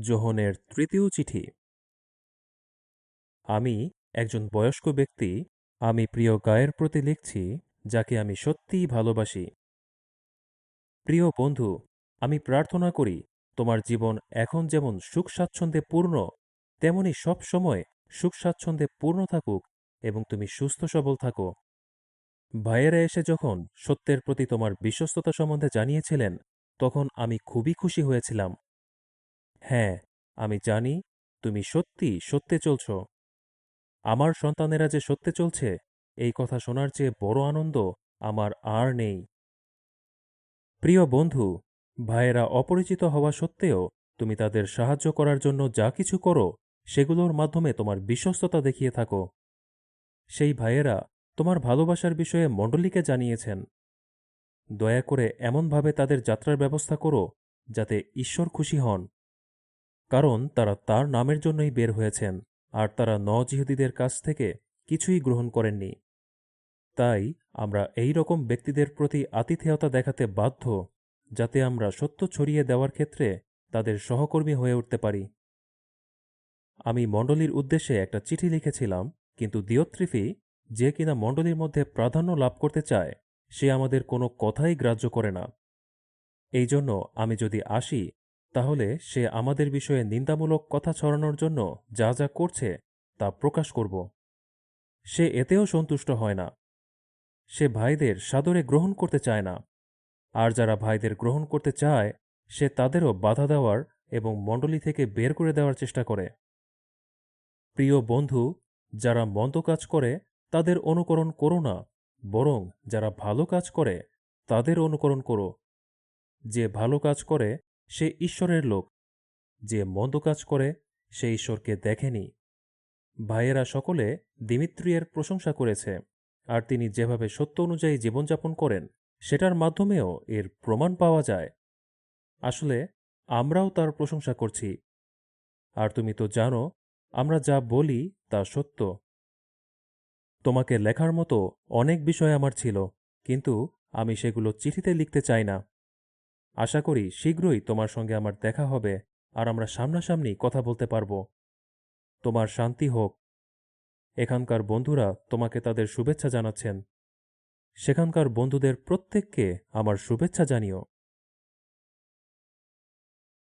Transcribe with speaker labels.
Speaker 1: যোহনের তৃতীয় চিঠি। আমি একজন বয়স্ক ব্যক্তি, আমি প্রিয় গায়ের প্রতি লিখছি, যাকে আমি সত্যিই ভালোবাসি। প্রিয় বন্ধু, আমি প্রার্থনা করি, তোমার জীবন এখন যেমন সুখ স্বাচ্ছন্দ্যে পূর্ণ, তেমনি সব সময় সুখ স্বাচ্ছন্দ্যে পূর্ণ থাকুক এবং তুমি সুস্থ সবল থাকো। ভাইয়েরা এসে যখন সত্যের প্রতি তোমার বিশ্বস্ততা সম্বন্ধে জানিয়েছিলেন, তখন আমি খুবই খুশি হয়েছিলাম। হ্যাঁ আমি জানি তুমি সত্যি সত্যে চলছ। আমার সন্তানেরা যে সত্যে চলছে, এই কথা শোনার চেয়ে বড় আনন্দ আমার আর নেই। প্রিয় বন্ধু, ভাইয়েরা অপরিচিত হওয়া সত্ত্বেও তুমি তাদের সাহায্য করার জন্য যা কিছু করো, সেগুলোর মাধ্যমে তোমার বিশ্বস্ততা দেখিয়ে থাকো। সেই ভাইয়েরা তোমার ভালোবাসার বিষয়ে মণ্ডলীকে জানিয়েছেন। দয়া করে এমনভাবে তাদের যাত্রার ব্যবস্থা করো, যাতে ঈশ্বর খুশি হন। কারণ তারা তার নামের জন্যই বের হয়েছেন, আর তারা নজিহুদীদের কাছ থেকে কিছুই গ্রহণ করেননি। তাই আমরা এই রকম ব্যক্তিদের প্রতি আতিথেয়তা দেখাতে বাধ্য, যাতে আমরা সত্য ছড়িয়ে দেওয়ার ক্ষেত্রে তাদের সহকর্মী হয়ে উঠতে পারি। আমি মণ্ডলীর উদ্দেশ্যে একটা চিঠি লিখেছিলাম, কিন্তু দিয়ত্রিফি যে কিনা মণ্ডলীর মধ্যে প্রাধান্য লাভ করতে চায়, সে আমাদের কোনো কথাই গ্রাহ্য করে না। এই জন্য আমি যদি আসি তাহলে সে আমাদের বিষয়ে নিন্দামূলক কথা ছড়ানোর জন্য যা যা করছে তা প্রকাশ করব। সে এতেও সন্তুষ্ট হয় না। সে ভাইদের সাদরে গ্রহণ করতে চায় না। আর যারা ভাইদের গ্রহণ করতে চায়, সে তাদেরও বাধা দেওয়ার এবং মণ্ডলী থেকে বের করে দেওয়ার চেষ্টা করে। প্রিয় বন্ধু, যারা মন্দ কাজ করে, তাদের অনুকরণ করো না, বরং যারা ভালো কাজ করে, তাদের অনুকরণ করো। যে ভালো কাজ করে সে ঈশ্বরের লোক। যে মন্দ কাজ করে, সে ঈশ্বরকে দেখেনি। ভাইয়েরা সকলে দিমিত্রিয়ের প্রশংসা করেছে, আর তিনি যেভাবে সত্য অনুযায়ী জীবনযাপন করেন, সেটার মাধ্যমেও এর প্রমাণ পাওয়া যায়। আসলে, আমরাও তার প্রশংসা করছি। আর তুমি তো জানো, আমরা যা বলি তা সত্য। তোমাকে লেখার মতো অনেক বিষয় আমার ছিল, কিন্তু আমি সেগুলো চিঠিতে লিখতে চাই না। আশা করি শীঘ্রই তোমার সঙ্গে আমার দেখা হবে আর আমরা সামনাসামনি কথা বলতে পারব। তোমার শান্তি হোক। এখানকার বন্ধুরা তোমাকে তাদের শুভেচ্ছা জানাচ্ছেন। সেখানকার বন্ধুদের প্রত্যেককে আমার শুভেচ্ছা জানিও।